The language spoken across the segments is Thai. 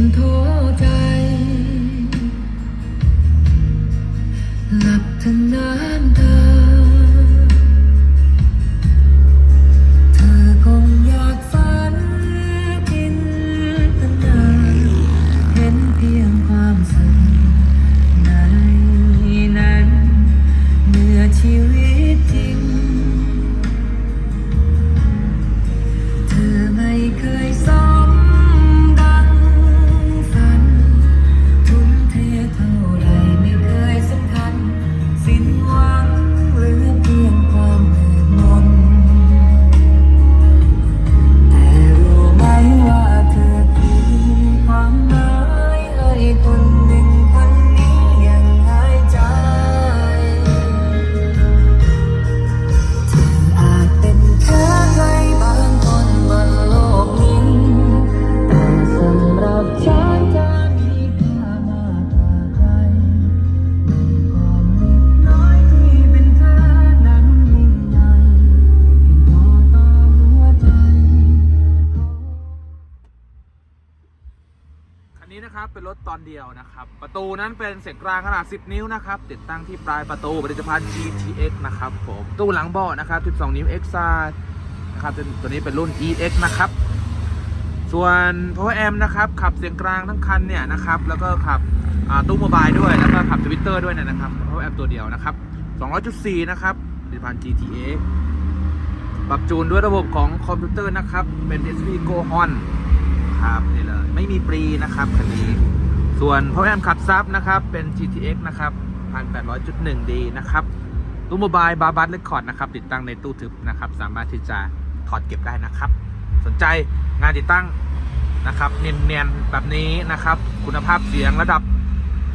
ฉันท้อใจ หลับทั้งน้ำตา นี่นะครับเป็นรถตอนเดียวนะครับ ประตูนั้นเป็นเสียงกลางขนาด 10 นิ้วนะครับ ติดตั้งที่ปลายประตูผลิตภัณฑ์ GTX นะครับผมตู้หลังเบาะนะครับ12 นิ้ว X นะครับเป็นตัวนี้เป็นรุ่น EX นะครับส่วน Power Amp นะครับขับเสียงกลางทั้งคันเนี่ยนะครับแล้วก็ขับตู้โมบายด้วยแล้วก็ขับทวิตเตอร์ด้วยเนยนะครับ Power Amp ตัวเดียวนะครับ200.4 นะครับผลิตภัณฑ์ GTA ปรับจูนด้วยระบบของคอมพิวเตอร์นะครับเป็น SP Go On ครับนี่เลยไม่มีปรีนะครับคันนี้ส่วน Power Amp ขับซับนะครับเป็น GTX นะครับ 1800.1D นะครับตู้โมบายบาร์บัสเรคคอร์ดนะครับติดตั้งในตู้ทึบนะครับ สามารถที่จะถอดเก็บได้นะครับ สนใจงานติดตั้งนะครับเนียนๆแบบนี้นะครับ คุณภาพเสียงระดับ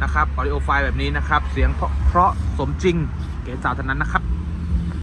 นะครับออดิโอไฟล์แบบนี้นะครับ เสียงเพราะเพราะสมจริงเก๋สาวเท่านั้นนะครับ